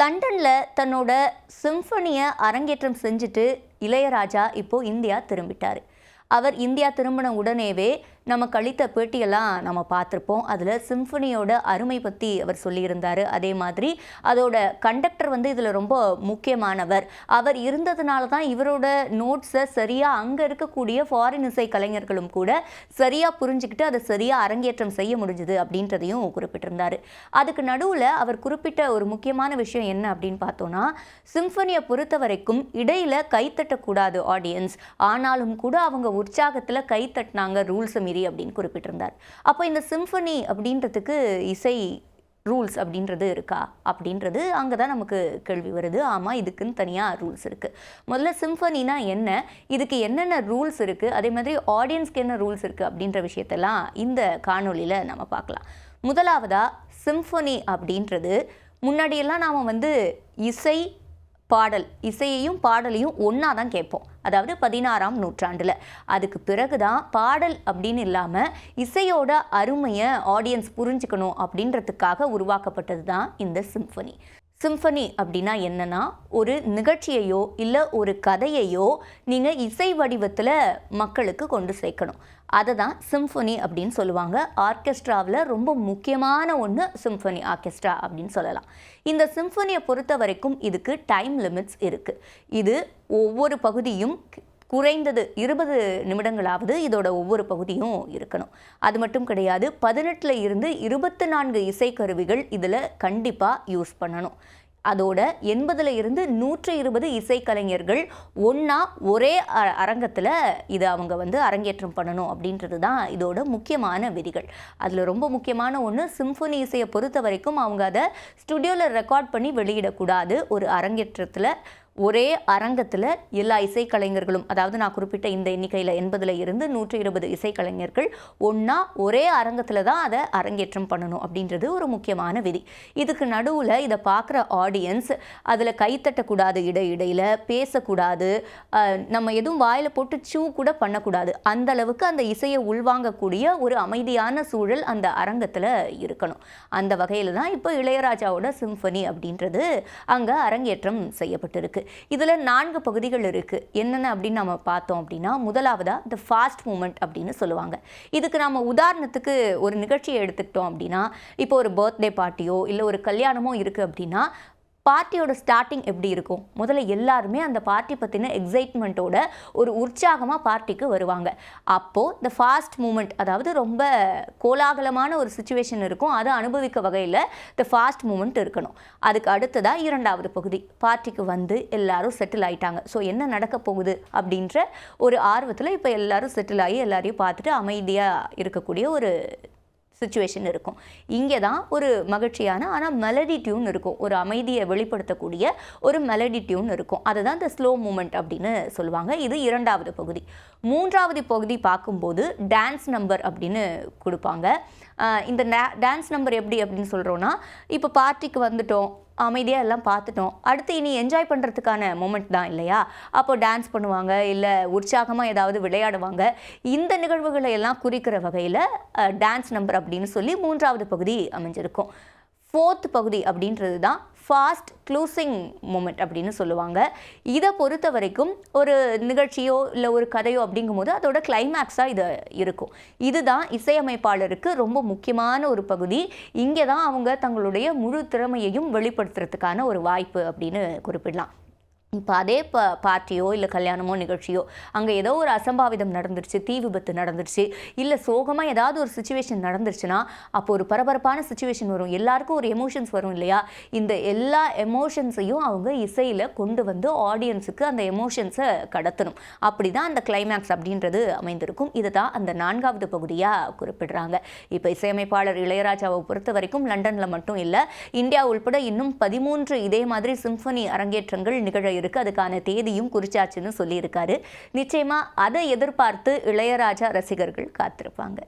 லண்டனில் தன்னோட சிம்ஃபனியை அரங்கேற்றம் செஞ்சுட்டு இளையராஜா இப்போது இந்தியா திரும்பிட்டார். அவர் இந்தியா திரும்பின உடனேவே நம்ம கழித்த பேட்டியெல்லாம் நம்ம பார்த்துருப்போம். அதில் சிம்ஃபனியோட அருமை பற்றி அவர் சொல்லியிருந்தார். அதே மாதிரி அதோட கண்டக்டர் வந்து இதில் ரொம்ப முக்கியமானவர். அவர் இருந்ததுனால தான் இவரோட நோட்ஸை சரியாக அங்கே இருக்கக்கூடிய ஃபாரின் இசை கலைஞர்களும் கூட சரியாக புரிஞ்சுக்கிட்டு அதை சரியாக அரங்கேற்றம் செய்ய முடிஞ்சுது அப்படின்றதையும் குறிப்பிட்டிருந்தார். அதுக்கு நடுவில் அவர் குறிப்பிட்ட ஒரு முக்கியமான விஷயம் என்ன அப்படின்னு பார்த்தோன்னா சிம்ஃபனியை பொறுத்த வரைக்கும் இடையில் கைத்தட்டக்கூடாது ஆடியன்ஸ் ஆனாலும் கூட அவங்க உற்சாகத்தில் கைத்தட்டினாங்க ரூல்ஸை மீறி அப்படின்னு குறிப்பிட்டிருந்தார். அப்போ இந்த சிம்ஃபனி அப்படின்றதுக்கு இசை ரூல்ஸ் அப்படின்றது இருக்கா? அப்படின்றது அங்கே தான் நமக்கு கேள்வி வருது. ஆமாம் இதுக்குன்னு தனியாக ரூல்ஸ் இருக்குது முதல்ல சிம்ஃபனினா என்ன? இதுக்கு என்னென்ன ரூல்ஸ் இருக்குது அதே மாதிரி ஆடியன்ஸ்க்கு என்ன ரூல்ஸ் இருக்குது அப்படின்ற விஷயத்தெல்லாம் இந்த காணொலியில் நம்ம பார்க்கலாம். முதலாவதாக சிம்ஃபனி அப்படின்றது முன்னாடியெல்லாம் நாம் வந்து இசை பாடல் இசையையும் பாடலையும் ஒன்றா தான் கேட்போம். அதாவது பதினாறாம் நூற்றாண்டில். அதுக்கு பிறகு தான் பாடல் அப்படின்னு இல்லாமல் இசையோட அருமையை ஆடியன்ஸ் புரிஞ்சுக்கணும் அப்படின்றதுக்காக உருவாக்கப்பட்டது தான் இந்த சிம்ஃபனி சிம்ஃபனி அப்படின்னா என்னன்னா ஒரு நிகழ்ச்சியையோ இல்லை ஒரு கதையையோ நீங்கள் இசை வடிவத்தில் மக்களுக்கு கொண்டு சேர்க்கணும். அதை தான் சிம்ஃபனி அப்படின்னு சொல்லுவாங்க. ஆர்கெஸ்ட்ராவில் ரொம்ப முக்கியமான ஒன்று சிம்ஃபனி ஆர்கெஸ்ட்ரா அப்படின்னு சொல்லலாம். இந்த சிம்ஃபனியை பொறுத்த வரைக்கும் இதுக்கு டைம் லிமிட்ஸ் இருக்குது இது ஒவ்வொரு பகுதியும் குறைந்தது இருபது நிமிடங்களாவது இதோட ஒவ்வொரு பகுதியும் இருக்கணும். அது மட்டும் கிடையாது பதினெட்டில் இருந்து இருபத்தி நான்கு இசைக்கருவிகள் இதில் கண்டிப்பாக யூஸ் பண்ணணும். அதோட எண்பதுல இருந்து நூற்றி இருபது இசைக்கலைஞர்கள் ஒன்றா ஒரே அ- அரங்கத்தில் இதை அவங்க வந்து அரங்கேற்றம் பண்ணணும் அப்படின்றது தான் இதோட முக்கியமான விதிகள். அதில் ரொம்ப முக்கியமான ஒன்று சிம்ஃபனி இசையை பொறுத்த வரைக்கும் அவங்க அதை ஸ்டுடியோவில் ரெக்கார்ட் பண்ணி வெளியிடக்கூடாது. ஒரு அரங்கேற்றத்தில் ஒரே அரங்கத்தில் எல்லா இசைக்கலைஞர்களும் அதாவது நான் குறிப்பிட்ட இந்த எண்ணிக்கையில் எண்பதுல இருந்து நூற்றி இருபது இசைக்கலைஞர்கள் ஒன்றா ஒரே அரங்கத்தில் தான் அதை அரங்கேற்றம் பண்ணணும் அப்படின்றது ஒரு முக்கியமான விதி. இதுக்கு நடுவில் இதை பார்க்குற ஆடியன்ஸ் அதில் கைத்தட்டக்கூடாது இடை இடையில் பேசக்கூடாது நம்ம எதுவும் வாயில் போட்டு சூ கூட பண்ணக்கூடாது. அந்த அளவுக்கு அந்த இசையை உள்வாங்கக்கூடிய ஒரு அமைதியான சூழல் அந்த அரங்கத்தில் இருக்கணும். அந்த வகையில் தான் இப்போ இளையராஜாவோட சிம்ஃபனி அப்படின்றது அங்கே அரங்கேற்றம் செய்யப்பட்டிருக்கு. இதில் நான்கு பகுதிகள் இருக்குது என்னென்ன அப்படின்னு நம்ம பார்த்தோம் அப்படின்னா முதலாவதா த ஃபாஸ்ட் மூமெண்ட் அப்படின்னு சொல்லுவாங்க. இதுக்கு நம்ம உதாரணத்துக்கு ஒரு நிகழ்ச்சியை எடுத்துக்கிட்டோம் அப்படின்னா இப்போ ஒரு பர்த்டே பார்ட்டியோ இல்லை ஒரு கல்யாணமோ இருக்குது அப்படின்னா பார்ட்டியோட ஸ்டார்டிங் எப்படி இருக்கும்? முதல்ல எல்லாருமே அந்த பார்ட்டி பற்றின எக்ஸைட்மெண்ட்டோட ஒரு உற்சாகமாக பார்ட்டிக்கு வருவாங்க. அப்போது இந்த ஃபாஸ்ட் மூமெண்ட் அதாவது ரொம்ப கோலாகலமான ஒரு சுச்சுவேஷன் இருக்கும். அதை அனுபவிக்க வகையில் இந்த ஃபாஸ்ட் மூமெண்ட் இருக்கணும். அதுக்கு அடுத்ததாக இரண்டாவது பகுதி பார்ட்டிக்கு வந்து எல்லாரும் செட்டில் ஆயிட்டாங்க. ஸோ என்ன நடக்க போகுது அப்படின்ற ஒரு ஆர்வத்தில் இப்போ எல்லாரும் செட்டில் ஆகி எல்லாரையும் பார்த்துட்டு அமைதியாக இருக்கக்கூடிய ஒரு சுச்சுவேஷன் இருக்கும். இங்கே தான் ஒரு மகிழ்ச்சியான ஆனால் மெலடி டியூன் இருக்கும். ஒரு அமைதியை வெளிப்படுத்தக்கூடிய ஒரு மெலடி டியூன் இருக்கும். அதை தான் இந்த ஸ்லோ மூமெண்ட் அப்படின்னு சொல்லுவாங்க. இது இரண்டாவது பகுதி. மூன்றாவது பகுதி பார்க்கும்போது டான்ஸ் நம்பர் அப்படின்னு கொடுப்பாங்க. இந்த டான்ஸ் நம்பர் எப்படி அப்படின்னு சொல்கிறோன்னா இப்போ பார்ட்டிக்கு வந்துட்டோம். அமைதியாக எல்லாம் பார்த்துட்டோம். அடுத்து இனி என்ஜாய் பண்ணுறதுக்கான மூமெண்ட் தான் இல்லையா? அப்போ டான்ஸ் பண்ணுவாங்க இல்லை உற்சாகமாக ஏதாவது விளையாடுவாங்க. இந்த நிகழ்வுகளை எல்லாம் குறிக்கிற வகையில் டான்ஸ் நம்பர் அப்படின்னு சொல்லி மூன்றாவது பகுதி அமைஞ்சிருக்கும். ஃபோர்த் பகுதி அப்படின்றது தான் ஃபாஸ்ட் க்ளூசிங் மூமெண்ட் அப்படின்னு சொல்லுவாங்க. இதை பொறுத்த வரைக்கும் ஒரு நிகழ்ச்சியோ இல்லை ஒரு கதையோ அப்படிங்கும்போது அதோட கிளைமேக்ஸாக இது இருக்கும். இதுதான் இசையமைப்பாளருக்கு ரொம்ப முக்கியமான ஒரு பகுதி. இங்கே தான் அவங்க தங்களுடைய முழு திறமையையும் வெளிப்படுத்துறதுக்கான ஒரு வாய்ப்பு அப்படின்னு குறிப்பிடலாம். இப்போ அதே ப பார்ட்டியோ இல்லை கல்யாணமோ நிகழ்ச்சியோ அங்கே ஏதோ ஒரு அசம்பாவிதம் நடந்துருச்சு தீ விபத்து நடந்துருச்சு இல்லை சோகமாக ஏதாவது ஒரு சுச்சுவேஷன் நடந்துருச்சுன்னா அப்போ ஒரு பரபரப்பான சுச்சுவேஷன் வரும். எல்லாருக்கும் ஒரு எமோஷன்ஸ் வரும் இல்லையா? இந்த எல்லா எமோஷன்ஸையும் அவங்க இசையில் கொண்டு வந்து ஆடியன்ஸுக்கு அந்த எமோஷன்ஸை கடத்தணும். அப்படி தான் அந்த கிளைமேக்ஸ் அப்படின்றது அமைந்திருக்கும். இதுதான் அந்த நான்காவது பகுதியாக குறிப்பிடுறாங்க. இப்போ இசையமைப்பாளர் இளையராஜாவை பொறுத்த வரைக்கும் லண்டனில் மட்டும் இல்லை இந்தியா உள்பட இன்னும் பதிமூன்று இதே மாதிரி சிம்ஃபனி அரங்கேற்றங்கள் நிகழ இருக்கு. அதுக்கான தேதியும் குறிச்சாச்சுன்னு சொல்லியிருக்காரு. நிச்சயமா அதை எதிர்பார்த்து இளையராஜா ரசிகர்கள் காத்திருப்பாங்க.